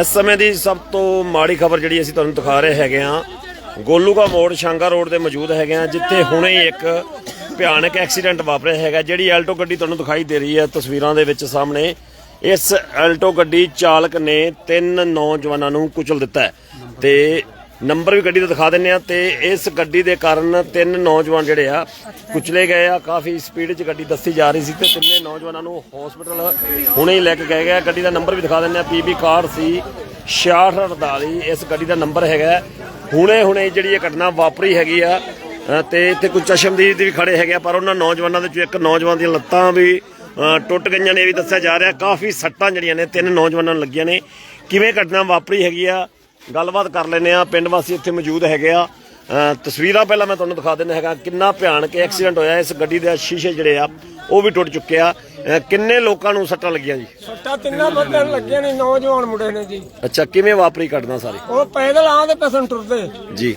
ਇਸ ਸਮੇਂ ਦੀ ਸਭ ਤੋਂ ਮਾੜੀ ਖਬਰ ਜਿਹੜੀ ਅਸੀਂ ਤੁਹਾਨੂੰ ਦਿਖਾ ਰਹੇ ਹੈਗੇ ਆ ਗੋਲੂਗਾ ਮੋੜ ਸ਼ਾਂਗਾ ਰੋਡ ਤੇ ਮੌਜੂਦ ਹੈਗੇ ਆ ਜਿੱਥੇ ਹੁਣੇ ਇੱਕ ਭਿਆਨਕ ਐਕਸੀਡੈਂਟ ਵਾਪਰਿਆ ਹੈਗਾ, ਜਿਹੜੀ ਐਲਟੋ ਗੱਡੀ ਤੁਹਾਨੂੰ ਦਿਖਾਈ ਦੇ ਰਹੀ ਹੈ ਤਸਵੀਰਾਂ ਦੇ ਵਿੱਚ ਸਾਹਮਣੇ। ਇਸ ਐਲਟੋ ਗੱਡੀ ਚਾਲਕ ਨੇ ਤਿੰਨ ਨੌਜਵਾਨਾਂ ਨੂੰ ਕੁਚਲ ਦਿੱਤਾ ਹੈ ਤੇ ਨੰਬਰ ਵੀ ਗੱਡੀ ਦਾ ਦਿਖਾ ਦਿੰਨੇ ਆ ਤੇ ਇਸ ਗੱਡੀ ਦੇ ਕਾਰਨ ਤਿੰਨ ਨੌਜਵਾਨ ਜਿਹੜੇ ਆ ਕੁਚਲੇ ਗਏ ਆ ਕਾਫੀ ਸਪੀਡ 'ਚ ਗੱਡੀ ਦੱਸੀ ਜਾ ਰਹੀ ਸੀ ਤੇ ਤਿੰਨੇ ਨੌਜਵਾਨਾਂ ਨੂੰ ਹਸਪੀਟਲ ਹੁਣੇ ਹੀ ਲੈ ਕੇ ਗਏ ਗਏ ਗੱਡੀ ਦਾ ਨੰਬਰ ਵੀ ਦਿਖਾ ਦਿੰਨੇ ਆ ਪੀਬੀ ਕਾਰ ਸੀ 6648 ਇਸ ਗੱਡੀ ਦਾ ਨੰਬਰ ਹੈਗਾ ਹੁਣੇ ਹੁਣੇ ਜਿਹੜੀ ਇਹ ਘਟਨਾ ਵਾਪਰੀ ਹੈਗੀ ਆ ਅ, ਤੇ ਇੱਥੇ ਕੋਈ ਚਸ਼ਮਦੀਦ ਵੀ ਖੜੇ ਹੈਗੇ ਆ ਪਰ ਉਹਨਾਂ ਨੌਜਵਾਨਾਂ ਦੇ ਚੋਂ ਇੱਕ ਨੌਜਵਾਨ ਦੀਆਂ ਲੱਤਾਂ ਵੀ ਟੁੱਟ ਗਈਆਂ ਨੇ ਇਹ ਵੀ ਦੱਸਿਆ ਜਾ ਰਿਹਾ। ਕਾਫੀ ਸੱਟਾਂ ਜਿਹੜੀਆਂ ਨੇ ਤਿੰਨ ਨੌਜਵਾਨਾਂ ਨੂੰ ਲੱਗੀਆਂ ਨੇ। ਕਿਵੇਂ ਘਟਨਾ ਵਾਪਰੀ ਹੈਗੀ ਆ ਗੱਲਬਾਤ ਕਰ ਲੈਨੇ ਆ ਪਿੰਡ ਵਾਸੀ ਇੱਥੇ ਮੌਜੂਦ ਹੈਗੇ ਆ। ਅ, ਤਸਵੀਰਾਂ ਪਹਿਲਾਂ ਮੈਂ ਤੁਹਾਨੂੰ ਦਿਖਾ ਦਿੰਦਾ ਹੈਗਾ ਕਿੰਨਾ ਭਿਆਨਕ ਐਕਸੀਡੈਂਟ ਹੋਇਆ। ਇਸ ਗੱਡੀ ਦੇ ਸ਼ੀਸ਼ੇ ਜਿਹੜੇ ਆ ਉਹ ਵੀ ਟੁੱਟ ਚੁੱਕੇ ਆ। ਅ, ਕਿੰਨੇ ਲੋਕਾਂ ਨੂੰ ਸੱਟਾਂ ਲੱਗੀਆਂ ਜੀ? ਸੱਟਾਂ ਤਿੰਨਾਂ ਬੰਦਿਆਂ ਨੂੰ ਲੱਗੀਆਂ ਨੇ ਨੌਜਵਾਨ ਮੁੰਡੇ ਨੇ ਜੀ। ਅੱਛਾ ਕਿਵੇਂ ਵਾਪਰੀ ਘਟਨਾ ਸਾਰੀ? ਉਹ ਪੈਦਲ ਆਂਦੇ ਪਸੰ ਟੁਰਦੇ ਜੀ।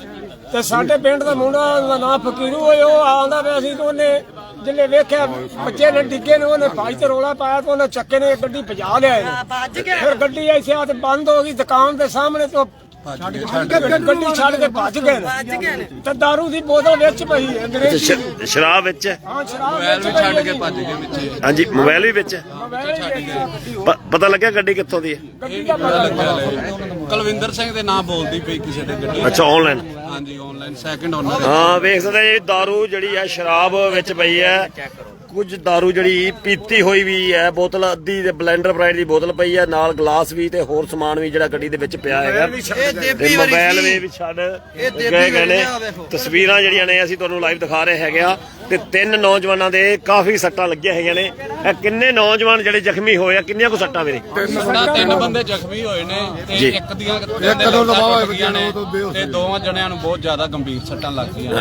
ਤੇ ਸਾਡੇ ਪਿੰਡ ਦਾ ਮੁੰਡਾ ਦਾ ਨਾਂ ਫਕੀਰੂ ਹੋਏ ਉਹ ਆਂਦਾ ਪਿਆ ਸੀ ਤੇ ਉਹਨੇ ਜਿੱਲੇ ਵੇਖਿਆ ਬੱਚੇ ਨੇ ਡਿੱਗੇ ਨੇ ਉਹਨੇ ਭਾਈ ਤੇ ਰੋਲਾ ਪਾਇਆ ਤੇ ਉਹਨੇ ਚੱਕੇ ਨੇ ਗੱਡੀ ਭਜਾ ਲਿਆ ਇਹਨੇ ਫਿਰ ਗੱਡੀ ਐਸੇ ਆ ਤੇ ਬੰਦ ਹੋ ਗਈ ਦੁਕਾਨ ਦੇ ਸਾਹਮਣੇ ਤੋਂ ਗੱਡੀ ਛੱਡ ਕੇ ਭੱਜ ਗਏ ਨੇ। ਤੇ ਦਾਰੂ ਦੀ ਬੋਤਲ ਵਿੱਚ ਪਈ ਹੈ ਸ਼- ਸ਼ਰਾਬ ਵਿੱਚ ਹੈ? ਹਾਂ ਸ਼ਰਾਬ ਮੋਬਾਈਲ ਵਿੱਚ ਪਈ ਛੱਡ ਕੇ। ਭੱਜ ਗਏ ਵਿੱਚੇ। ਹਾਂਜੀ ਮੋਬਾਈਲ ਵੀ ਵਿੱਚ ਹੈ? ਪ- ਪਤਾ ਲੱਗਿਆ ਗੱਡੀ ਕਿੱਥੋਂ ਦੀ ਹੈ? ਗੱਡੀ ਦਾ ਪਤਾ ਲੱਗਾ ਕੁਲਵਿੰਦਰ ਸਿੰਘ ਦੇ ਨਾਂ ਬੋਲਦੀ ਪਈ ਕਿਸੇ ਦੇ ਗੱਡੀ। ਅੱਛਾ ਆਨਲਾਈਨ ਹਾਂਜੀ ਆਨਲਾਈਨ ਸੈਕਿੰਡ ਓਨਰ ਹਾਂ ਵੇਖ ਸਕਦੇ ਜੀ दारू ਜਿਹੜੀ ਹੈ ਸ਼ਰਾਬ ਵਿੱਚ ਪਈ ਹੈ ਕੁਝ दारू ਜਿਹੜੀ ਪੀਤੀ ਹੋਈ ਵੀ ਹੈ ਬੋਤਲ ਅੱਧੀ ਤੇ ਬਲੈਂਡਰ ਬ੍ਰਾਈਟ ਦੀ ਬੋਤਲ ਪਈ ਹੈ ਨਾਲ ਗਲਾਸ ਵੀ ਤੇ ਹੋਰ ਸਮਾਨ ਵੀ ਜਿਹੜਾ ਗੱਡੀ ਦੇ ਵਿੱਚ ਪਿਆ ਹੈਗਾ ਤੇ ਮੋਬਾਈਲ ਵੀ ਵੀ ਛੱਡ ਗਏ ਗਏ ਨੇ ਤਸਵੀਰਾਂ ਜਿਹੜੀਆਂ ਨੇ ਅਸੀਂ ਤੁਹਾਨੂੰ ਲਾਈਵ ਦਿਖਾ ਰਹੇ ਹੈਗੇ ਆ ਤੇ ਤਿੰਨ ਨੌਜਵਾਨਾਂ ਦੇ ਕਾਫੀ ਸੱਟਾਂ ਲੱਗੀਆਂ ਹੈਗੀਆਂ ਨੇ। ਇਹ ਕਿੰਨੇ ਨੌਜਵਾਨ ਜਿਹੜੇ ਜ਼ਖਮੀ ਹੋਏ ਆ? ਕਿੰਨੀਆਂ ਕੁ ਸੱਟਾਂ ਵੀਰੇ? ਤਿੰਨ ਬੰਦੇ ਜ਼ਖਮੀ ਹੋਏ ਨੇ ਤੇ ਜੀ। ਇੱਕ ਦੀਆਂ ਇੱਕ ਤੋਂ ਲਵਾਵਾ ਗਈਆਂ ਨੇ ਤੇ ਦੋਵਾਂ ਜਣਿਆਂ ਨੂੰ ਬਹੁਤ ਜ਼ਿਆਦਾ ਗੰਭੀਰ ਸੱਟਾਂ ਲੱਗ ਗਈਆਂ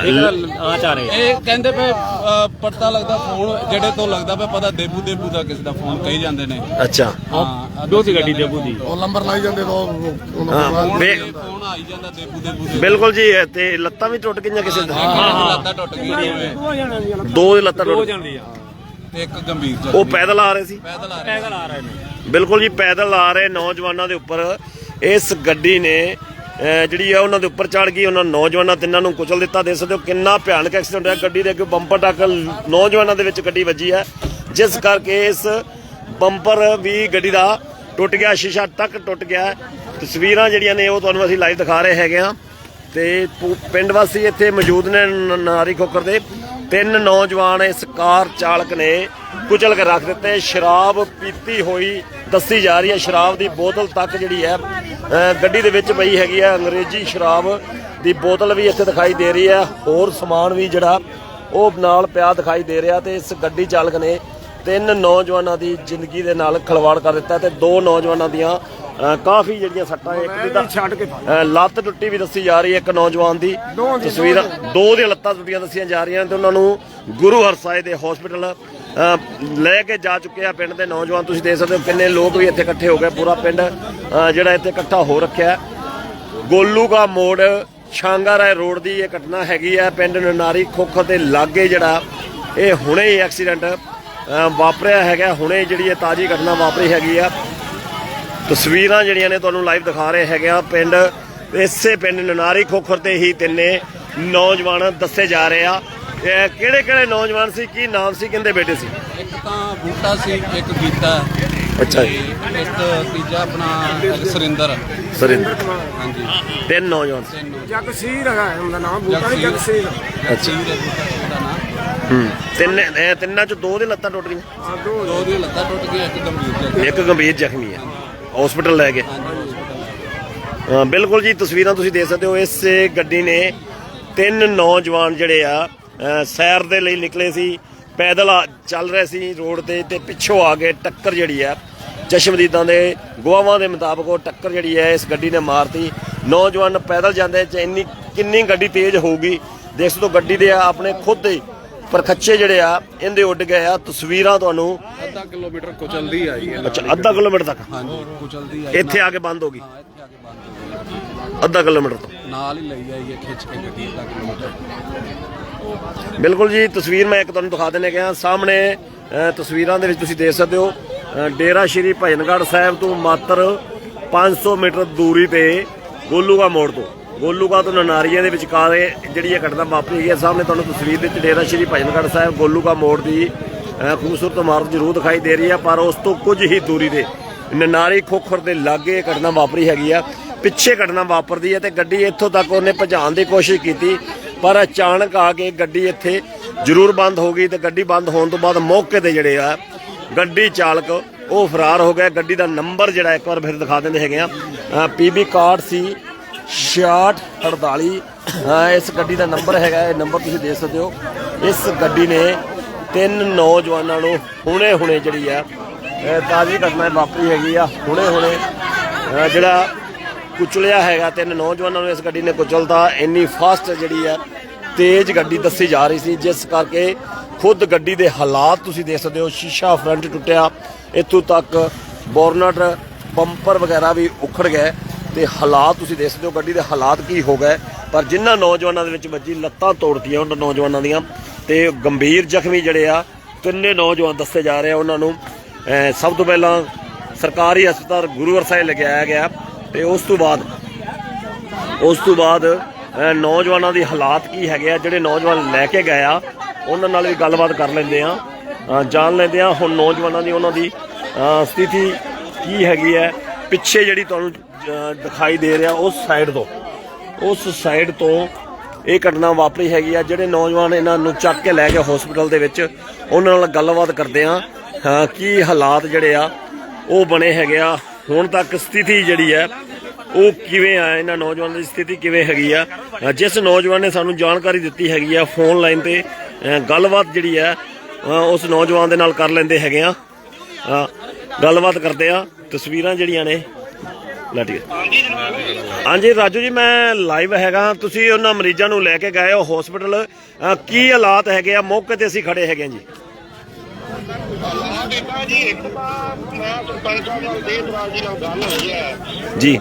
ਆ। ਚਾਰੇ ਇਹ ਕਹਿੰਦੇ ਪਏ ਅ, ਪਤਾ ਲੱਗਦਾ ਫੋਨ ਜਿਹੜੇ ਤੋਂ ਲੱਗਦਾ ਪਿਆ ਪਤਾ ਦੇਬੂ ਦੇਬੂ ਦਾ ਕਿਸੇ ਦਾ ਫੋਨ ਕਹੀ ਜਾਂਦੇ ਨੇ। ਅੱਛਾ। ਹਾਂ ਦੋ ਸੀ ਗੱਡੀ ਦੇਬੂ ਦੀ? ਉਹ ਨੰਬਰ ਲਾਈ ਜਾਂਦੇ ਤਾਂ ਉਹ- ਹਾਂ ਫੋਨ ਵੇ- ਫੋਨ ਆਈ ਜਾਂਦਾ ਦੇਬੂ ਦੇਬੂ ਦੇ। ਬਿਲਕਲ ਜੀ ਇਹ ਤੇ ਲੱਤਾਂ ਵੀ ਟੁੱਟ ਗਈਆਂ ਕਿਸੇ ਦੀਆਂ ਲੱਤਾਂ ਟੁੱਟ ਗਈਆਂ ਨੇ। ਦੋ ਜਣਾਂ ਦੀਆਂ ਦੋ ਦੀ ਲੱਤਾਂ ਟੁੱਟ ਤੇ ਇੱਕ ਗੰਭੀਰ ਉਹ ਪੈਦਲ ਆ ਰਹੇ ਸੀ। ਪੈਦਲ ਆ ਰਹੇ ਬਿਲਕੁਲ ਜੀ ਪੈਦਲ ਆ ਰਹੇ ਨੌਜਵਾਨਾਂ ਦੇ ਉੱਪਰ। ਇਸ ਗੱਡੀ ਨੇ ਅਹ, ਜਿਹੜੀ ਆ ਉਹਨਾਂ ਦੇ ਉੱਪਰ ਚੜ ਗਈ ਉਹਨਾਂ ਨੌਜਵਾਨਾਂ ਤਿੰਨਾਂ ਨੂੰ ਕੁਚਲ ਦਿੱਤਾ। ਦੇਖ ਸਕਦੇ ਹੋ ਕਿੰਨਾ ਭਿਆਨਕ ਐਕਸੀਡੈਂਟ ਹੋਇਆ। ਗੱਡੀ ਦੇ ਅੱਗੇ ਬੰਪਰ ਟੱਕ ਨੌਜਵਾਨਾਂ ਦੇ ਵਿੱਚ ਗੱਡੀ ਵੱਜੀ ਹੈ। ਜਿਸ ਕਰਕੇ ਇਸ ਬੰਪਰ ਵੀ ਗੱਡੀ ਦਾ ਟੁੱਟ ਗਿਆ ਸ਼ੀਸ਼ਾ ਤੱਕ ਟੁੱਟ ਗਿਆ। ਹੈ। ਤਸਵੀਰਾਂ ਜਿਹੜੀਆਂ ਨੇ ਉਹ ਤੁਹਾਨੂੰ ਅਸੀਂ ਲਾਈਵ ਦਿਖਾ ਰਹੇ ਹੈਗੇ ਆ ਤੇ ਪੂ- ਪਿੰਡ ਵਾਸੀ ਇੱਥੇ ਮੌਜੂਦ ਨੇ ਨ- ਨਾਰੀ ਖੋਖਰ ਦੇ। ਤਿੰਨ ਨੌਜਵਾਨ ਇਸ ਕਾਰ ਚਾਲਕ ਨੇ ਕੁਚਲ ਕੇ ਰੱਖ ਦਿੱਤੇ। ਸ਼ਰਾਬ ਪੀਤੀ ਹੋਈ ਦੱਸੀ ਜਾ ਰਹੀ ਹੈ। ਸ਼ਰਾਬ ਦੀ ਬੋਤਲ ਤੱਕ ਜਿਹੜੀ ਹੈ ਗੱਡੀ ਦੇ ਵਿੱਚ ਪਈ ਹੈਗੀ ਹੈ। ਅੰਗਰੇਜ਼ੀ ਸ਼ਰਾਬ ਦੀ ਬੋਤਲ ਵੀ ਇੱਥੇ ਦਿਖਾਈ ਦੇ ਰਹੀ ਹੈ। ਹੋਰ ਸਮਾਨ ਵੀ ਜਿਹੜਾ ਉਹ ਨਾਲ ਪਿਆ ਦਿਖਾਈ ਦੇ ਰਿਹਾ ਤੇ ਇਸ ਗੱਡੀ ਚਾਲਕ ਨੇ ਤਿੰਨ ਨੌਜਵਾਨਾਂ ਦੀ ਜ਼ਿੰਦਗੀ ਦੇ ਨਾਲ ਖਲਵਾੜ ਕਰ ਦਿੱਤਾ ਤੇ ਦੋ ਨੌਜਵਾਨਾਂ ਦੀਆਂ ਕਾਫੀ ਜਿਹੜੀਆਂ ਸੱਟਾਂ ਇੱਕ ਦੀ ਤਾਂ ਛੱਡ ਕੇ ਲੱਤ ਟੁੱਟੀ ਵੀ ਦੱਸੀ ਜਾ ਰਹੀ ਹੈ ਇੱਕ ਨੌਜਵਾਨ ਦੀ। ਤਸਵੀਰਾਂ ਦੋ ਦੀਆਂ ਲੱਤਾਂ ਟੁੱਟੀਆਂ ਦੱਸੀਆਂ ਜਾ ਰਹੀਆਂ ਤੇ ਉਹਨਾਂ ਨੂੰ ਗੁਰੂ ਹਰਸਾਏ ਦੇ ਹਸਪੀਟਲ ਲੈ ਕੇ ਜਾ ਚੁੱਕੇ ਆ ਪਿੰਡ ਦੇ ਨੌਜਵਾਨ। ਤੁਸੀਂ ਦੇਖ ਸਕਦੇ ਹੋ ਕਿੰਨੇ ਲੋਕ ਵੀ ਇੱਥੇ ਇਕੱਠੇ ਹੋ ਗਏ ਪੂਰਾ ਪਿੰਡ ਜਿਹੜਾ ਇੱਥੇ ਇਕੱਠਾ ਹੋ ਰੱਖਿਆ। ਹੈ। ਗੋਲੂ ਕਾ ਮੋੜ ਸ਼ਾਂਗਾਰਾਏ ਰੋਡ ਦੀ ਇਹ ਘਟਨਾ ਹੈਗੀ ਹੈ ਪਿੰਡ ਨਨਾਰੀ ਖੋਖ ਦੇ ਲਾਗੇ ਜਿਹੜਾ ਇਹ ਹੁਣੇ ਹੀ ਐਕਸੀਡੈਂਟ ਵਾਪਰਿਆ ਹੈਗਾ। ਹੁਣੇ ਜਿਹੜੀ ਇਹ ਤਾਜੀ ਘਟਨਾ ਵਾਪਰੀ ਹੈਗੀ ਆ। ਤਸਵੀਰਾਂ ਜਿਹੜੀਆਂ ਨੇ ਤੁਹਾਨੂੰ ਲਾਈਵ ਦਿਖਾ ਰਹੇ ਹੈਗੇ ਆ ਪਿੰਡ ਇਸੇ ਪਿੰਡ ਨਨਾਰੀ ਖੋਖਰ ਤੇ ਹੀ ਤਿੰਨੇ ਨੌਜਵਾਨ ਦੱਸੇ ਜਾ ਰਹੇ ਆ। ਕਿਹੜੇ ਕਿਹੜੇ ਨੌਜਵਾਨ ਸੀ ਕੀ ਨਾਮ ਸੀ ਕਿੰਦੇ ਬੇਟੇ ਸੀ? ਇੱਕ ਤਾਂ ਬੂਟਾ ਸੀ ਇੱਕ ਗੀਤਾ। ਅੱਛਾ ਜੀ। ਇੱਕ ਤੀਜਾ ਆਪਣਾ ਸੁਰਿੰਦਰ। ਸਰਿੰਦਰ। ਹਾਂਜੀ। ਤਿੰਨ ਨੌਜਵਾਨ। ਜਗਸੀਰ ਹੈਗਾ ਉਹਦਾ ਨਾਮ ਬੂਟਾ ਨਹੀਂ ਜਗਸੀਰ। ਅੱਛਾ ਬੂਟਾ ਦਾ ਨਾਮ। ਹੂੰ। ਤਿੰਨ ਇਹ ਤਿੰਨਾਂ ਚ ਦੋ ਦੇ ਲੱਤਾਂ ਟੁੱਟ ਗਈਆਂ? ਦੋ ਦੋ ਦੀਆਂ ਲੱਤਾਂ ਟੁੱਟ ਗਈਆਂ ਇੱਕ ਗੰਭੀਰ ਜ਼ਖਮੀ ਇੱਕ ਗੰਭੀਰ ਜ਼ਖਮੀ ਹੈ। ਹਸਪੀਟਲ ਲੈ ਗਏ ਬਿਲਕੁਲ ਜੀ, ਤਸਵੀਰਾਂ ਤੁਸੀਂ ਦੇਖ ਸਕਦੇ ਹੋ, ਇਸ ਗੱਡੀ ਨੇ ਤਿੰਨ ਨੌਜਵਾਨ ਜਿਹੜੇ ਆ ਸੈਰ ਦੇ ਲਈ ਨਿਕਲੇ ਸੀ, ਪੈਦਲ ਆ- ਚੱਲ ਰਹੇ ਸੀ ਰੋਡ ਤੇ ਤੇ ਪਿੱਛੋਂ ਆ ਕੇ ਟੱਕਰ ਜਿਹੜੀ ਆ ਚਸ਼ਮਦੀਦਾਂ ਦੇ ਗਵਾਹਾਂ ਦੇ ਮੁਤਾਬਕ ਉਹ ਟੱਕਰ ਜਿਹੜੀ ਹੈ ਇਸ ਗੱਡੀ ਨੇ ਮਾਰਤੀ। ਨੌਜਵਾਨ ਪੈਦਲ ਜਾਂਦੇ ਚ ਇੰਨੀ, ਕਿੰਨੀ ਗੱਡੀ ਤੇਜ਼ ਹੋਊਗੀ, ਦੇਖ ਸਕਦੇ ਹੋ ਗੱਡੀ ਦੇ ਆਪਣੇ ਖੁਦ ਹੀ ਪਰਖੱਚੇ ਜਿਹੜੇ ਆ ਇਹਦੇ ਉੱਡ ਗਏ ਆ ਤਸਵੀਰਾਂ ਤੁਹਾਨੂੰ ਅੱਧਾ ਕਿਲੋਮੀਟਰ ਕੁਚਲਦੀ ਆਈ ਹੈ ਅੱਛਾ ਅੱਧਾ ਕਿਲੋਮੀਟਰ ਤੱਕ? ਹਾਂਜੀ ਕੁਚਲਦੀ ਆਈ। ਇੱਥੇ ਆ ਕੇ ਬੰਦ ਹੋ ਗਈ? ਹਾਂ ਇੱਥੇ ਆ ਕੇ ਬੰਦ ਹੋ ਗਈ। ਅੱਧਾ ਕਿਲੋਮੀਟਰ ਤੋਂ? ਨਾਲ ਹੀ ਲਈ ਆਈ ਹੈ ਖਿੱਚ ਕੇ ਗੱਡੀ ਅੱਧਾ ਕਿਲੋਮੀਟਰ। ਬਿਲਕੁਲ ਜੀ ਤਸਵੀਰ ਮੈਂ ਇੱਕ ਤੁਹਾਨੂੰ ਦਿਖਾ ਦਿੰਨੇ ਗਿਆ। ਸਾਹਮਣੇ ਤਸਵੀਰਾਂ ਦੇ ਵਿੱਚ ਤੁਸੀਂ ਦੇਖ ਸਕਦੇ ਹੋ ਡੇਰਾ ਸ਼੍ਰੀ ਭਜਨਗੜ੍ਹ ਸਾਹਿਬ ਤੋਂ ਮਾਤਰ 500 ਮੀਟਰ ਦੂਰੀ ਤੇ ਗੋਲੂਗਾ ਮੋੜ ਤੋਂ। ਗੋਲੂਗਾ ਤੋਂ ਨਨਾਰੀਆਂ ਦੇ ਵਿਚਕਾਰ ਇਹ ਜਿਹੜੀ ਇਹ ਘਟਨਾ ਵਾਪਰੀ ਗਈ ਹੈ ਸਾਹਮਣੇ ਤੁਹਾਨੂੰ ਤਸਵੀਰ ਵਿੱਚ ਡੇਰਾ ਸ਼੍ਰੀ ਭਜਨਗੜ੍ਹ ਸਾਹਿਬ ਗੋਲੂਗਾ ਮੋੜ ਦੀ ਖੂਬਸੂਰਤ ਇਮਾਰਤ ਜ਼ਰੂਰ ਦਿਖਾਈ ਦੇ ਰਹੀ ਹੈ, ਪਰ ਉਸ ਤੋਂ ਕੁਝ ਹੀ ਦੂਰੀ ਤੇ ਨਨਾਰੀ ਖੋਖਰ ਦੇ ਲਾਗੇ ਇਹ ਘਟਨਾ ਵਾਪਰੀ ਹੈਗੀ ਆ, ਪਿੱਛੇ ਘਟਨਾ ਵਾਪਰਦੀ ਹੈ ਤੇ ਗੱਡੀ ਇੱਥੋਂ ਤੱਕ ਉਹਨੇ ਭਜਾਉਣ ਦੀ ਕੋਸ਼ਿਸ਼ ਕੀਤੀ, ਪਰ ਅਚਾਨਕ ਆ ਕੇ ਗੱਡੀ ਇੱਥੇ ਜ਼ਰੂਰ ਬੰਦ ਹੋ ਗਈ ਤੇ ਗੱਡੀ ਬੰਦ ਹੋਣ ਤੋਂ ਬਾਅਦ ਮੌਕੇ ਤੇ ਜਿਹੜੇ ਆ, ਗੱਡੀ ਚਾਲਕ ਉਹ ਫਰਾਰ ਹੋ ਗਿਆ। ਗੱਡੀ ਦਾ ਨੰਬਰ ਜਿਹੜਾ ਇੱਕ ਵਾਰ ਫਿਰ ਦਿਖਾ ਦਿੰਦੇ ਹੈਗੇ ਆ ਪੀਬੀ ਕਾਰਡ ਸੀ 6648 ਹਾਂ, ਇਸ ਗੱਡੀ ਦਾ ਨੰਬਰ ਹੈਗਾ, ਇਹ ਨੰਬਰ ਤੁਸੀਂ ਦੇ ਸਕਦੇ ਹੋ। ਇਸ ਗੱਡੀ ਨੇ ਤਿੰਨ ਨੌਜਵਾਨਾਂ ਨੂੰ ਹੁਣੇ ਹੁਣੇ ਜਿਹੜੀ ਆ ਤਾਜ਼ੀ ਘਟਨਾ ਵਾਪਰੀ ਹੈਗੀ ਆ ਹੁਣੇ ਹੁਣੇ ਜਿਹੜਾ ਕੁਚਲਿਆ ਹੈਗਾ, ਤਿੰਨ ਨੌਜਵਾਨਾਂ ਨੂੰ ਇਸ ਗੱਡੀ ਨੇ ਕੁਚਲਤਾ, ਇੰਨੀ ਫਾਸਟ ਜਿਹੜੀ ਆ, ਤੇਜ਼ ਗੱਡੀ ਦੱਸੀ ਜਾ ਰਹੀ ਸੀ, ਜਿਸ ਕਰਕੇ ਖੁਦ ਗੱਡੀ ਦੇ ਹਾਲਾਤ ਤੁਸੀਂ ਦੇਖ ਸਕਦੇ ਹੋ, ਸ਼ੀਸ਼ਾ ਫਰੰਟ ਟੁੱਟਿਆ, ਇੱਥੋਂ ਤੱਕ ਬੋਰਨਟ ਬੰਪਰ ਵਗੈਰਾ ਵੀ ਉਖੜ ਗਏ। ਤੇ ਹਾਲਾਤ ਤੁਸੀਂ ਦੇਖ ਸਕਦੇ ਹੋ ਗੱਡੀ ਦੇ ਹਾਲਾਤ ਕੀ ਹੋ ਗਏ। ਪਰ ਜਿਨ੍ਹਾਂ ਨੌਜਵਾਨਾਂ ਦੇ ਵਿੱਚ ਵੱਜੀ, ਲੱਤਾਂ ਤੋੜਤੀਆਂ ਉਹਨਾਂ ਨੌਜਵਾਨਾਂ ਦੀਆਂ ਤੇ ਗੰਭੀਰ ਜ਼ਖਮੀ ਜਿਹੜੇ ਆ, ਤਿੰਨੇ ਨੌਜਵਾਨ ਦੱਸੇ ਜਾ ਰਹੇ ਆ ਉਹਨਾਂ ਨੂੰ। ਸਭ ਤੋਂ ਪਹਿਲਾਂ ਸਰਕਾਰੀ ਹਸਪਤਾਲ ਗੁਰੂਵਰ ਸਾਹਿਬ ਲਗਾਇਆ ਗਿਆ ਤੇ ਉਸ ਤੋਂ ਬਾਅਦ, ਉਸ ਤੋਂ ਬਾਅਦ ਨੌਜਵਾਨਾਂ ਦੀ ਹਾਲਾਤ ਕੀ ਹੈਗੇ ਆ, ਜਿਹੜੇ ਨੌਜਵਾਨ ਲੈ ਕੇ ਗਏ ਆ, ਉਹਨਾਂ ਨਾਲ ਵੀ ਗੱਲਬਾਤ ਕਰ ਲੈਂਦੇ ਆ। ਜਾਣ ਲੈਂਦੇ ਆ, ਹੁਣ ਨੌਜਵਾਨਾਂ ਦੀ ਉਹਨਾਂ ਦੀ ਸਥਿਤੀ ਕੀ ਹੈਗੀ ਹੈ, ਪਿੱਛੇ ਜਿਹੜੀ ਤੁਹਾਨੂੰ ਦਿਖਾਈ ਦੇ ਰਿਹਾ ਉਸ ਸਾਈਡ ਤੋਂ। ਉਸ ਸਾਈਡ ਤੋਂ ਇਹ ਘਟਨਾ ਵਾਪਰੀ ਹੈਗੀ ਆ, ਜਿਹੜੇ ਨੌਜਵਾਨ ਇਹਨਾਂ ਨੂੰ ਚੱਕ ਕੇ ਲੈ ਕੇ ਹਸਪੀਟਲ ਦੇ ਵਿੱਚ, ਉਹਨਾਂ ਨਾਲ ਗੱਲਬਾਤ ਕਰਦੇ ਆ। ਹਾਂ, ਕੀ ਹਾਲਾਤ ਜਿਹੜੇ ਆ, ਉਹ ਬਣੇ ਹੈਗੇ ਆ। ਹੁਣ ਤੱਕ ਸਥਿਤੀ ਜਿਹੜੀ ਹੈ ਉਹ ਕਿਵੇਂ ਆ, ਇਹਨਾਂ ਨੌਜਵਾਨਾਂ ਦੀ ਸਥਿਤੀ ਕਿਵੇਂ ਹੈਗੀ ਆ? ਜਿਸ ਨੌਜਵਾਨ ਨੇ ਸਾਨੂੰ ਜਾਣਕਾਰੀ ਦਿੱਤੀ ਹੈਗੀ ਆ ਫੋਨ ਲਾਈਨ ਤੇ ਗੱਲਬਾਤ ਜਿਹੜੀ ਆ ਉਸ ਨੌਜਵਾਨ ਦੇ ਨਾਲ ਕਰ ਲੈਂਦੇ ਹੈਗੇ ਆ। ਗੱਲਬਾਤ ਕਰਦੇ ਆ, ਤਸਵੀਰਾਂ ਜਿਹੜੀਆਂ ਨੇ ਲੈ ਠੀਕ ਹੈ। ਹਾਂਜੀ, ਰਾਜੂ ਜੀ, ਮੈਂ ਲਾਈਵ ਹੈਗਾ। ਤੁਸੀਂ ਉਹਨਾਂ ਮਰੀਜ਼ਾਂ ਨੂੰ ਲੈ ਕੇ ਗਏ ਹੋ ਹਸਪੀਟਲ ਕੀ ਹਾਲਾਤ ਹੈਗੇ ਆ? ਮੌਕੇ ਤੇ ਅਸੀਂ ਖੜੇ ਹੈਗੇ ਜੀ ਜੀ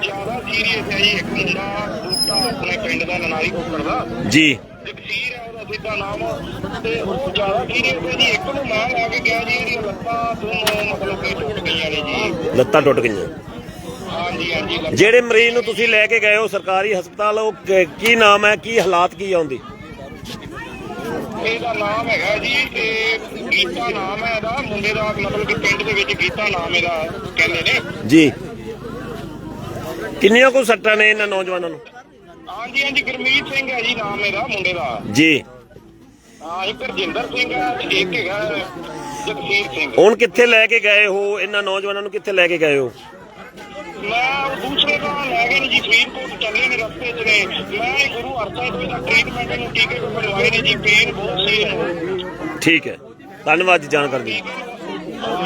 ਜ਼ਿਆਦਾ ਸੀਰੀਅਸ ਹੈ ਜੀ। ਇੱਕ ਮੁੰਡਾ ਬੂਟਾ ਆਪਣੇ ਪਿੰਡ ਦਾ ਨਨਾਰੀ ਕੋਕਰ ਦਾ ਜੀ। ਜਗਸੀਰ ਹੈ ਉਹਦਾ ਸਿੱਧਾ ਨਾਮ ਤੇ ਉਹ ਜ਼ਿਆਦਾ ਸੀਰੀਅਸ ਹੈ ਜੀ। ਇੱਕ ਨੂੰ ਮੈਂ ਲੈ ਕੇ ਗਿਆ ਜੀ ਇਹਦੀਆਂ ਲੱਤਾਂ ਦੋਨੋਂ ਮਤਲਬ ਕਿ ਟੁੱਟ ਗਈਆਂ ਨੇ ਜੀ। ਲੱਤਾਂ ਟੁੱਟ ਗਈਆਂ ਜਿਹੜੇ ਮਰੀਜ਼ ਨੂੰ ਤੁਸੀਂ ਲੈ ਕੇ ਗਏ ਹੋ ਸਰਕਾਰੀ ਹਸਪਤਾਲ ਉਹ ਕ- ਨਾਮ ਹੈ ਕੀ ਹਾਲਾਤ ਕੀ ਆਉਂਦੀ ਇਹਦਾ ਨਾਮ ਹੈਗਾ ਜੀ ਇਹ ਗੀਤਾ ਨਾਮ ਹੈ ਇਹਦਾ ਮੁੰਡੇ ਦਾ ਮਤਲਬ ਕਿ ਪਿੰਡ ਦੇ ਵਿੱਚ ਗੀਤਾ ਨਾਮ ਇਹਦਾ ਕਹਿੰਦੇ ਨੇ। ਜੀ। ਕਿੰਨੀਆਂ ਕੁ ਸੱਟਾਂ ਨੇ ਇਹਨਾਂ ਨੌਜਵਾਨਾਂ ਨੂੰ? ਹਾਂਜੀ ਹਾਂਜੀ ਗੁਰਮੀਤ ਸਿੰਘ ਹੈ ਜੀ ਨਾਮ ਇਹਦਾ ਮੁੰਡੇ ਦਾ। ਜੀ। ਹਾਂ ਇੱਕ ਰਜਿੰਦਰ ਸਿੰਘ ਹੈ ਤੇ ਇੱਕ ਹੈਗਾ ਜਗਸੀਰ ਸਿੰਘ। ਹੁਣ ਕਿੱਥੇ ਲੈ ਕੇ ਗਏ ਹੋ ਇਹਨਾਂ ਨੌਜਵਾਨਾਂ ਨੂੰ ਕਿੱਥੇ ਲੈ ਕੇ ਗਏ ਹੋ? ਮੈਂ ਉਹ ਦੂਸਰੇ ਦਾ ਲੈ ਗਏ ਨੇ ਜੀ, ਫਰੀਦਕੋਟ ਚੱਲੇ ਨੇ ਰਸਤੇ 'ਚ ਨੇ ਮੈਂ ਗੁਰੂ ਅਰਜਨ ਦਾ ਟ੍ਰੀਟਮੈਂਟ ਨੂੰ ਟੀਕੇ ਤੋਂ ਨੇ ਜੀ ਪੇਨ ਬਹੁਤ ਸੀ ਠੀਕ ਹੈ। ਧੰਨਵਾਦ ਜੀ ਜਾਣਕਾਰੀ ਦੀ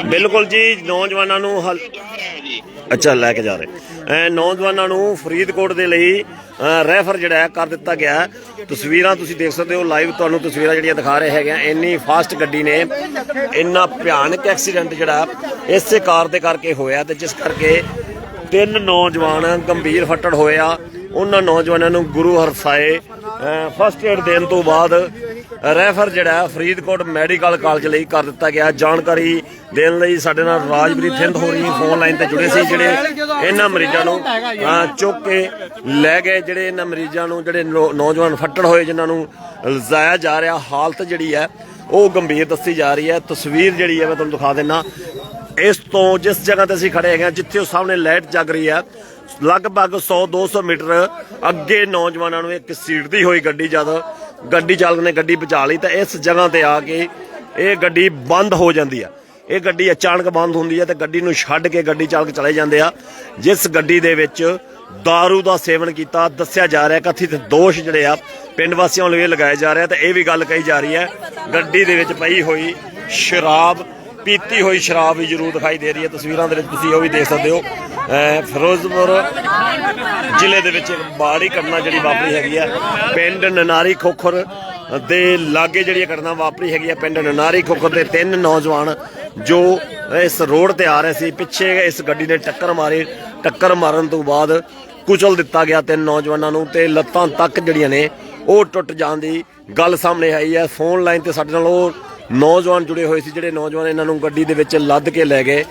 ਬਿਲਕੁਲ ਜੀ, ਨੌਜਵਾਨਾਂ ਨੂੰ ਹਲ ਅੱਛਾ, ਲੈ ਕੇ ਜਾ ਰਹੇ। ਐ ਨੌਜਵਾਨਾਂ ਨੂੰ ਫਰੀਦਕੋਟ ਦੇ ਲਈ ਰੈਫਰ ਜਿਹੜਾ ਹੈ, ਕਰ ਦਿੱਤਾ ਗਿਆ। ਤਸਵੀਰਾਂ ਤੁਸੀਂ ਦੇਖ ਸਕਦੇ ਹੋ ਲਾਈਵ ਤੁਹਾਨੂੰ ਤਸਵੀਰਾਂ ਜਿਹੜੀਆਂ ਦਿਖਾ ਰਹੇ ਹੈਗੇ ਆ। ਇੰਨੀ ਫਾਸਟ ਗੱਡੀ ਨੇ, ਇੰਨਾ ਭਿਆਨਕ ਐਕਸੀਡੈਂਟ ਜਿਹੜਾ ਇਸੇ ਕਾਰ ਦੇ ਕਰਕੇ ਹੋਇਆ ਤੇ ਜਿਸ ਕਰਕੇ ਤਿੰਨ ਨੌਜਵਾਨ ਗੰਭੀਰ ਫੱਟੜ ਹੋਏ ਆ। ਉਹਨਾਂ ਨੌਜਵਾਨਾਂ ਨੂੰ ਗੁਰੂ ਹਰਸਾਏ ਫਸਟ ਏਡ ਦੇਣ ਤੋਂ ਬਾਅਦ ਰੈਫਰ ਜਿਹੜਾ ਫਰੀਦਕੋਟ ਮੈਡੀਕਲ ਕਾਲਜ ਲਈ ਕਰ ਦਿੱਤਾ ਗਿਆ। ਜਾਣਕਾਰੀ ਦੇਣ ਲਈ ਸਾਡੇ ਨਾਲ ਰਾਜਪ੍ਰੀਤ ਥਿੰਦ ਹੋ ਫੋਨ ਲਾਈਨ ਤੇ ਜੁੜੇ ਸੀ, ਜਿਹੜੇ ਇਹਨਾਂ ਮਰੀਜ਼ਾਂ ਨੂੰ ਚੁੱਕ ਕੇ ਲੈ ਗਏ, ਜਿਹੜੇ ਇਹਨਾਂ ਮਰੀਜ਼ਾਂ ਨੂੰ, ਜਿਹੜੇ ਨੌਜਵਾਨ ਫੱਟੜ ਹੋਏ, ਜਿਨ੍ਹਾਂ ਨੂੰ ਲਜਾਇਆ ਜਾ ਰਿਹਾ। ਹਾਲਤ ਜਿਹੜੀ ਹੈ, ਉਹ ਗੰਭੀਰ ਦੱਸੀ ਜਾ ਰਹੀ ਹੈ। ਤਸਵੀਰ ਜਿਹੜੀ ਹੈ ਮੈਂ ਤੁਹਾਨੂੰ ਦਿਖਾ ਦਿੰਨਾ। ਇਸ ਤੋਂ ਜਿਸ ਜਗ੍ਹਾ ਤੇ ਅਸੀਂ ਖੜੇ ਹੈਗੇ ਹਾਂ, ਜਿੱਥੇ ਉਹ ਸਾਹਮਣੇ ਲਾਈਟ ਜਗ ਰਹੀ ਹੈ ਲਗਭਗ 100 200 ਮੀਟਰ ਅੱਗੇ ਨੌਜਵਾਨਾਂ ਨੂੰ ਇੱਕ ਸੀਟਦੀ ਹੋਈ ਗੱਡੀ ਜਦ ਗੱਡੀ ਚਾਲਕ ਨੇ ਗੱਡੀ ਬਚਾ ਲਈ ਤਾਂ ਇਸ ਜਗ੍ਹਾ ਤੇ ਆ ਕੇ ਇਹ ਗੱਡੀ ਬੰਦ ਹੋ ਜਾਂਦੀ ਆ। ਇਹ ਗੱਡੀ ਅਚਾਨਕ ਬੰਦ ਹੁੰਦੀ ਹੈ ਤੇ ਗੱਡੀ ਨੂੰ ਛੱਡ ਕੇ ਗੱਡੀ ਚਾਲਕ ਚਲੇ ਜਾਂਦੇ ਆ। ਜਿਸ ਗੱਡੀ ਦੇ ਵਿੱਚ दारू ਦਾ ਸੇਵਨ ਕੀਤਾ, ਦੱਸਿਆ ਜਾ ਰਿਹਾ, ਕਥਿਤ ਦੋਸ਼ ਜਿਹੜੇ ਆ, ਪਿੰਡ ਵਾਸੀਆਂ ਵੱਲੋਂ ਇਹ ਲਗਾਏ ਜਾ ਰਿਹਾ ਤੇ ਇਹ ਵੀ ਗੱਲ ਕਹੀ ਜਾ ਰਹੀ ਹੈ, ਗੱਡੀ ਦੇ ਵਿੱਚ ਪਈ ਹੋਈ ਸ਼ਰਾਬ ਪੀਤੀ ਹੋਈ ਸ਼ਰਾਬ ਵੀ ਜ਼ਰੂਰ ਦਿਖਾਈ ਦੇ ਰਹੀ ਹੈ। ਤਸਵੀਰਾਂ ਦੇ ਵਿੱਚ ਤੁਸੀਂ ਉਹ ਵੀ ਦੇਖ ਸਕਦੇ ਹੋ। ਫਿਰੋਜ਼ਪੁਰ ਜ਼ਿਲ੍ਹੇ ਦੇ ਵਿੱਚ ਇੱਕ ਬਾੜੀ ਘਟਨਾ ਜਿਹੜੀ ਵਾਪਰੀ ਹੈਗੀ ਆ ਪਿੰਡ ਨਨਾਰੀ ਖੋਖਰ ਦੇ ਲਾਗੇ ਜਿਹੜੀ ਇਹ ਘਟਨਾ ਵਾਪਰੀ ਹੈਗੀ ਆ ਪਿੰਡ ਨਨਾਰੀ ਖੋਖਰ ਦੇ ਤਿੰਨ ਨੌਜਵਾਨ ਜੋ ਇਸ ਰੋਡ ਤੇ ਆ ਰਹੇ ਸੀ, ਪਿੱਛੇ ਇਸ ਗੱਡੀ ਨੇ ਟੱਕਰ ਮਾਰੀ। ਟੱਕਰ ਮਾਰਨ ਤੋਂ ਬਾਅਦ ਕੁਚਲ ਦਿੱਤਾ ਗਿਆ ਤਿੰਨ ਨੌਜਵਾਨਾਂ ਨੂੰ ਤੇ ਲੱਤਾਂ ਤੱਕ ਜਿਹੜੀਆਂ ਨੇ ਉਹ ਟੁੱਟ ਜਾਣ ਦੀ ਗੱਲ ਸਾਹਮਣੇ ਆਈ ਹੈ। ਫੋਨ ਲਾਈਨ ਤੇ ਸਾਡੇ ਨਾਲ ਉਹ ਨੌਜਵਾਨ ਜੁੜੇ ਹੋਏ ਸੀ, ਜਿਹੜੇ ਨੌਜਵਾਨ ਇਹਨਾਂ ਨੂੰ ਗੱਡੀ ਦੇ ਵਿੱਚ ਲੱਦ ਕੇ ਲੈ ਗਏ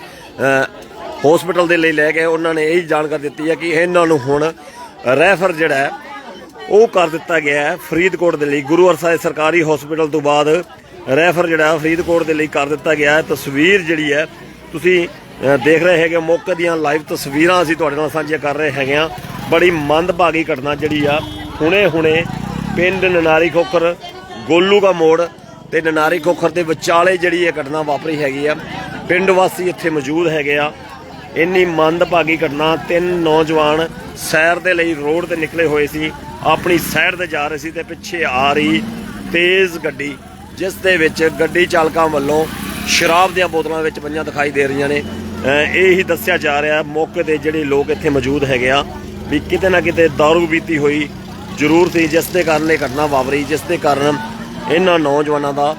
ਹਸਪੀਟਲ ਦੇ ਲਈ ਲੈ ਗਏ। ਉਹਨਾਂ ਨੇ ਇਹ ਜਾਣਕਾਰੀ ਦਿੱਤੀ ਹੈ ਕਿ ਇਹਨਾਂ ਨੂੰ ਹੁਣ ਰੈਫਰ ਜਿਹੜਾ ਹੈ, ਉਹ ਕਰ ਦਿੱਤਾ ਗਿਆ ਹੈ ਫਰੀਦਕੋਟ ਦੇ ਲਈ। ਗੁਰੂ ਹਰਸਾਏ ਸਰਕਾਰੀ ਹਸਪੀਟਲ ਤੋਂ ਬਾਅਦ ਰੈਫਰ ਜਿਹੜਾ ਫਰੀਦਕੋਟ ਦੇ ਲਈ ਕਰ ਦਿੱਤਾ ਗਿਆ ਹੈ। ਤਸਵੀਰ ਜਿਹੜੀ ਹੈ, ਤੁਸੀਂ ਦੇਖ ਰਹੇ ਹੈਗੇ ਮੌਕੇ ਦੀਆਂ ਲਾਈਵ ਤਸਵੀਰਾਂ ਅਸੀਂ ਤੁਹਾਡੇ ਨਾਲ ਸਾਂਝੀਆਂ ਕਰ ਰਹੇ ਹੈਗੇ ਆ ਬੜੀ ਮੰਦਭਾਗੀ ਘਟਨਾ ਜਿਹੜੀ ਆ ਹੁਣੇ ਹੁਣੇ ਪਿੰਡ ਨਨਾਰੀ ਖੋਖਰ ਗੋਲੂ ਦਾ ਮੋੜ ਤੇ ਨਨਾਰੀ ਖੋਖਰ ਦੇ ਵਿਚਾਲੇ ਜਿਹੜੀ ਇਹ ਘਟਨਾ ਵਾਪਰੀ ਹੈਗੀ ਆ, ਪਿੰਡ ਵਾਸੀ ਇੱਥੇ ਮੌਜੂਦ ਹੈਗੇ ਆ। ਇੰਨੀ ਮੰਦਭਾਗੀ ਘਟਨਾ, ਤਿੰਨ ਨੌਜਵਾਨ ਸੈਰ ਦੇ ਲਈ ਰੋਡ ਤੇ ਨਿਕਲੇ ਹੋਏ ਸੀ, ਆਪਣੀ ਸੈਰ ਤੇ ਜਾ ਰਹੇ ਸੀ ਤੇ ਪਿੱਛੇ ਆ ਰਹੀ ਤੇਜ਼ ਗੱਡੀ, ਜਿਸ ਦੇ ਵਿੱਚ ਗੱਡੀ ਚਾਲਕਾਂ ਵੱਲੋਂ ਸ਼ਰਾਬ ਦੀਆਂ ਬੋਤਲਾਂ ਵਿੱਚ ਪਈਆਂ ਦਿਖਾਈ ਦੇ ਰਹੀਆਂ ਨੇ। ਅਹ ਇਹ ਹੀ ਦੱਸਿਆ ਜਾ ਰਿਹਾ ਮੌਕੇ ਤੇ ਜਿਹੜੇ ਲੋਕ ਇੱਥੇ ਮੌਜੂਦ ਹੈਗੇ ਆ, ਵੀ ਕਿਤੇ ਨਾ ਕਿਤੇ ਦਾਰੂ ਪੀਤੀ ਹੋਈ ਜ਼ਰੂਰ ਸੀ, ਜਿਸ ਦੇ ਕਾਰਨ ਇਹ ਘਟਨਾ ਵਾਪਰੀ, ਜਿਸ ਦੇ ਕਾਰਨ ਇਹਨਾਂ ਨੌਜਵਾਨਾਂ ਦਾ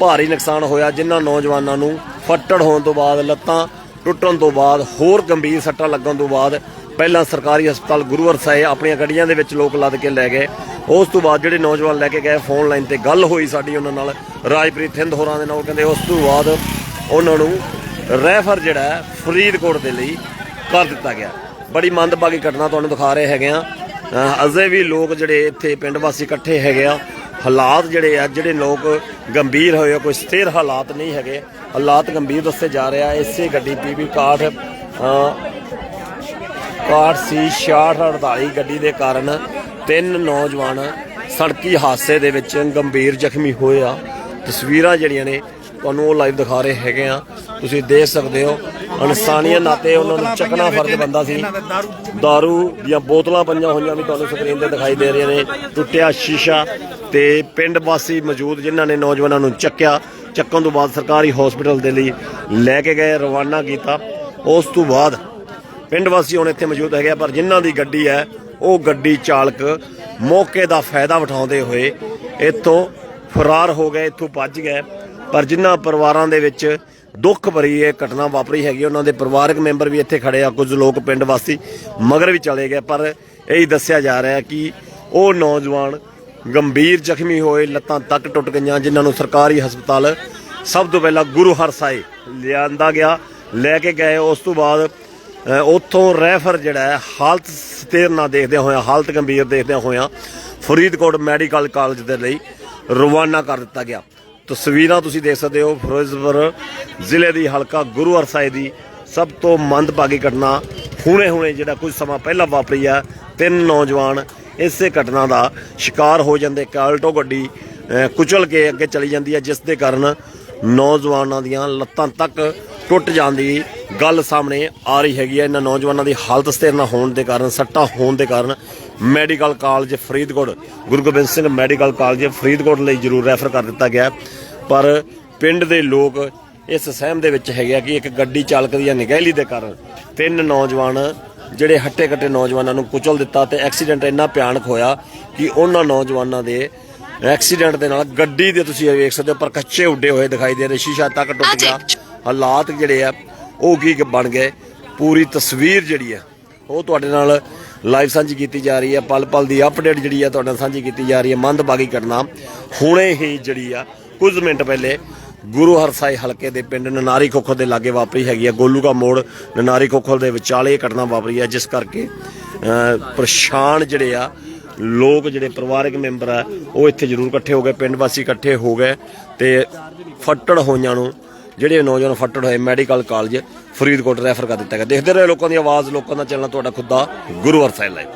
ਭਾਰੀ ਨੁਕਸਾਨ ਹੋਇਆ, ਜਿਨ੍ਹਾਂ ਨੌਜਵਾਨਾਂ ਨੂੰ ਫੱਟੜ ਹੋਣ ਤੋਂ ਬਾਅਦ, ਲੱਤਾਂ ਟੁੱਟਣ ਤੋਂ ਬਾਅਦ, ਹੋਰ ਗੰਭੀਰ ਸੱਟਾਂ ਲੱਗਣ ਤੋਂ ਬਾਅਦ ਪਹਿਲਾਂ ਸਰਕਾਰੀ ਹਸਪਤਾਲ ਗੁਰੂਵਰ ਸਾਹਿਬ ਆਪਣੀਆਂ ਗੱਡੀਆਂ ਦੇ ਵਿੱਚ ਲੋਕ ਲੱਦ ਕੇ ਲੈ ਗਏ। ਉਸ ਤੋਂ ਬਾਅਦ ਜਿਹੜੇ ਨੌਜਵਾਨ ਲੈ ਕੇ ਗਏ ਫੋਨ ਲਾਈਨ ਤੇ ਗੱਲ ਹੋਈ ਸਾਡੀ ਉਹਨਾਂ ਨਾਲ, ਰਾਜਪ੍ਰੀਤ ਥਿੰਦ ਹੋਰਾਂ ਦੇ ਨਾਲ ਕਹਿੰਦੇ ਉਸ ਤੋਂ ਬਾਅਦ ਉਹਨਾਂ ਨੂੰ ਰੈਫਰ ਜਿਹੜਾ ਫਰੀਦਕੋਟ ਦੇ ਲਈ ਕਰ ਦਿੱਤਾ ਗਿਆ। ਬੜੀ ਮੰਦਭਾਗੀ ਘਟਨਾ ਤੁਹਾਨੂੰ ਦਿਖਾ ਰਹੇ ਹੈਗੇ ਆ ਅਜੇ ਵੀ ਲੋਕ ਜਿਹੜੇ ਇੱਥੇ ਪਿੰਡ ਵਾਸੀ ਇਕੱਠੇ ਹੈਗੇ ਆ ਹਾਲਾਤ ਜਿਹੜੇ ਆ, ਜਿਹੜੇ ਲੋਕ ਗੰਭੀਰ ਹੋਏ ਆ, ਕੋਈ ਸਥਿਰ ਹਾਲਾਤ ਨਹੀਂ ਹੈਗੇ। ਹਾਲਾਤ ਗੰਭੀਰ ਦੱਸੇ ਜਾ ਰਿਹਾ ਇਸੇ ਗੱਡੀ ਪੀਬੀ 61 ਅਹ ਕਾਰ ਸੀ 6648 ਗੱਡੀ ਦੇ ਕਾਰਨ ਤਿੰਨ ਨੌਜਵਾਨ ਸੜਕੀ ਹਾਦਸੇ ਦੇ ਵਿੱਚ ਗੰਭੀਰ ਜ਼ਖਮੀ ਹੋਏ ਆ। ਤਸਵੀਰਾਂ ਜਿਹੜੀਆਂ ਨੇ ਤੁਹਾਨੂੰ ਉਹ ਲਾਈਵ ਦਿਖਾ ਰਹੇ ਹੈਗੇ ਆ। ਤੁਸੀਂ ਦੇਖ ਸਕਦੇ ਹੋ ਇਨਸਾਨੀਅਤ ਨਾਤੇ ਉਹਨਾਂ ਨੂੰ ਚੱਕਣਾ ਫਰਜ਼ ਬੰਦਾ ਸੀ। दारू ਦੀਆਂ ਬੋਤਲਾਂ ਪਈਆਂ ਹੋਈਆਂ ਵੀ ਤੁਹਾਨੂੰ ਸਕਰੀਨ ਤੇ ਦਿਖਾਈ ਦੇ ਰਹੀਆਂ ਨੇ। ਟੁੱਟਿਆ ਸ਼ੀਸ਼ਾ ਤੇ ਪਿੰਡ ਵਾਸੀ ਮੌਜੂਦ ਜਿਨ੍ਹਾਂ ਨੇ ਨੌਜਵਾਨਾਂ ਨੂੰ ਚੱਕਿਆ। ਚੱਕਣ ਤੋਂ ਬਾਅਦ ਸਰਕਾਰੀ ਹਸਪੀਟਲ ਦੇ ਲਈ ਲੈ ਕੇ ਗਏ ਰਵਾਨਾ ਕੀਤਾ। ਉਸ ਤੋਂ ਬਾਅਦ ਪਿੰਡ ਵਾਸੀ ਹੁਣ ਇੱਥੇ ਮੌਜੂਦ ਹੈਗੇ ਆ, ਪਰ ਜਿਨ੍ਹਾਂ ਦੀ ਗੱਡੀ ਹੈ ਉਹ ਗੱਡੀ ਚਾਲਕ ਮੌਕੇ ਦਾ ਫਾਇਦਾ ਉਠਾਉਂਦੇ ਹੋਏ ਇੱਥੋਂ ਫਰਾਰ ਹੋ ਗਏ ਇੱਥੋਂ ਭੱਜ ਗਏ। ਪਰ ਜਿਨ੍ਹਾਂ ਪਰਿਵਾਰਾਂ ਦੇ ਵਿੱਚ ਦੁੱਖ ਭਰੀ ਇਹ ਘਟਨਾ ਵਾਪਰੀ ਹੈਗੀ ਉਹਨਾਂ ਦੇ ਪਰਿਵਾਰਕ ਮੈਂਬਰ ਵੀ ਇੱਥੇ ਖੜੇ ਆ, ਕੁਝ ਲੋਕ ਪਿੰਡ ਵਾਸੀ ਮਗਰ ਵੀ ਚਲੇ ਗਏ, ਪਰ ਇਹ ਹੀ ਦੱਸਿਆ ਜਾ ਰਿਹਾ ਕਿ ਉਹ ਨੌਜਵਾਨ ਗੰਭੀਰ ਜ਼ਖਮੀ ਹੋਏ, ਲੱਤਾਂ ਤੱਕ ਟੁੱਟ ਗਈਆਂ, ਜਿਨ੍ਹਾਂ ਨੂੰ ਸਰਕਾਰੀ ਹਸਪਤਾਲ ਸਭ ਤੋਂ ਪਹਿਲਾਂ ਗੁਰੂ ਹਰਸਾਏ ਲਿਆਂਦਾ ਗਿਆ। ਲੈ ਕੇ ਗਏ, ਉਸ ਤੋਂ ਬਾਅਦ ਉੱਥੋਂ ਰੈਫਰ ਜਿਹੜਾ ਹੈ, ਹਾਲਤ ਸਥਿਰ ਨਾ ਦੇਖਦਿਆਂ ਹੋਇਆ, ਹਾਲਤ ਗੰਭੀਰ ਦੇਖਦਿਆਂ ਹੋਇਆਂ ਫਰੀਦਕੋਟ ਮੈਡੀਕਲ ਕਾਲਜ ਦੇ ਲਈ ਰਵਾਨਾ ਕਰ ਦਿੱਤਾ ਗਿਆ। ਤਸਵੀਰਾਂ ਤੁਸੀਂ ਦੇਖ ਸਕਦੇ ਹੋ ਫਿਰੋਜ਼ਪੁਰ ਜ਼ਿਲ੍ਹੇ ਦੀ ਹਲਕਾ ਗੁਰੂ ਸਾਹਿਬ ਦੀ ਸਭ ਤੋਂ ਮੰਦਭਾਗੀ ਘਟਨਾ ਹੁਣੇ ਹੁਣੇ ਜਿਹੜਾ ਕੁਝ ਸਮਾਂ ਪਹਿਲਾਂ ਵਾਪਰੀ ਆ। ਤਿੰਨ ਨੌਜਵਾਨ ਇਸੇ ਘਟਨਾ ਦਾ ਸ਼ਿਕਾਰ ਹੋ ਜਾਂਦੇ, ਇੱਕ ਆਲਟੋ ਗੱਡੀ ਕੁਚਲ ਕੇ ਅੱਗੇ ਚਲੀ ਜਾਂਦੀ ਹੈ ਜਿਸ ਦੇ ਕਾਰਨ ਨੌਜਵਾਨਾਂ ਦੀਆਂ ਲੱਤਾਂ ਤੱਕ ਟੁੱਟ ਜਾਂਦੀ ਗੱਲ ਸਾਹਮਣੇ ਆ ਰਹੀ ਹੈਗੀ ਹੈ ਇਹਨਾਂ ਨੌਜਵਾਨਾਂ ਦੀ ਹਾਲਤ ਸਥਿਰ ਨਾ ਹੋਣ ਦੇ ਕਾਰਨ, ਸੱਟਾਂ ਹੋਣ ਦੇ ਕਾਰਨ medical college Faridkot. Guru Gobind Singh medical college Faridkot ਲਈ ਜ਼ਰੂਰ ਰੈਫਰ ਕਰ ਦਿੱਤਾ ਗਿਆ। ਪਰ ਪਿੰਡ ਦੇ ਲੋਕ ਇਸ ਸਹਿਮ ਦੇ ਵਿੱਚ ਹੈਗੇ ਆ ਕਿ ਇੱਕ ਗੱਡੀ ਚਾਲਕ ਦੀ ਅਣਗਹਿਲੀ ਦੇ ਕਾਰਨ ਤਿੰਨ ਨੌਜਵਾਨ ਜਿਹੜੇ ਹੱਟੇ ਕੱਟੇ ਨੌਜਵਾਨਾਂ ਨੂੰ ਕੁਚਲ ਦਿੱਤਾ ਤੇ ਐਕਸੀਡੈਂਟ ਇੰਨਾ ਭਿਆਨਕ ਹੋਇਆ ਕਿ ਉਹਨਾਂ ਨੌਜਵਾਨਾਂ ਦੇ ਐਕਸੀਡੈਂਟ ਦੇ ਨਾਲ ਗੱਡੀ ਦੇ ਤੁਸੀਂ ਵੇਖ ਸਕਦੇ ਹੋ ਪਰ ਕੱਚੇ ਉੱਡੇ ਹੋਏ ਦਿਖਾਈ ਦੇ ਰਹੇ ਸ਼ੀਸ਼ਾ ਤੱਕ ਟੁੱਟ ਗਿਆ। ਹਾਲਾਤ ਜਿਹੜੇ ਆ ਉਹ ਕੀ ਬਣ ਗਏ। ਪੂਰੀ ਤਸਵੀਰ ਜਿਹੜੀ ਆ ਉਹ ਤੁਹਾਡੇ ਨਾਲ ਲਾਈਵ ਸਾਂਝੀ ਕੀਤੀ ਜਾ ਰਹੀ ਹੈ। ਪਲ ਪਲ ਦੀ ਅਪਡੇਟ ਜਿਹੜੀ ਆ ਤੁਹਾਡੇ ਨਾਲ ਸਾਂਝੀ ਕੀਤੀ ਜਾ ਰਹੀ ਹੈ। ਮੰਦਭਾਗੀ ਘਟਨਾ ਹੁਣੇ ਹੀ ਜਿਹੜੀ ਆ, ਕੁਝ ਮਿੰਟ ਪਹਿਲੇ ਗੁਰੂ ਹਰਸਾਈ ਹਲਕੇ ਦੇ ਪਿੰਡ ਨਨਾਰੀ ਖੋਖਲ ਦੇ ਲਾਗੇ ਵਾਪਰੀ ਹੈਗੀ ਆ। ਗੋਲੂਕਾ ਮੋੜ ਨਨਾਰੀ ਖੋਖਰ ਦੇ ਵਿਚਾਲੇ ਘਟਨਾ ਵਾਪਰੀ ਆ ਜਿਸ ਕਰਕੇ ਪਰੇਸ਼ਾਨ ਜਿਹੜੇ ਆ, ਲੋਕ ਜਿਹੜੇ ਪਰਿਵਾਰਕ ਮੈਂਬਰ ਆ, ਉਹ ਇੱਥੇ ਜ਼ਰੂਰ ਇਕੱਠੇ ਹੋ ਗਏ। ਪਿੰਡ ਵਾਸੀ ਇਕੱਠੇ ਹੋ ਗਏ ਤੇ ਫੱਟੜ ਹੋਈਆਂ ਨੂੰ, ਜਿਹੜੇ ਨੌਜਵਾਨ ਫੱਟੜ ਹੋਏ, ਮੈਡੀਕਲ ਕਾਲਜ ਫਰੀਦਕੋਟ ਰੈਫਰ ਕਰ ਦਿੱਤਾ ਗਿਆ। ਦੇਖਦੇ ਰਹੇ ਲੋਕਾਂ ਦੀ ਆਵਾਜ਼, ਲੋਕਾਂ ਦਾ ਚੱਲਣਾ ਤੁਹਾਡਾ ਖੁਦ ਦਾ ਗੁਰੂ ਹਰਸਾਈ ਲਾਈਵ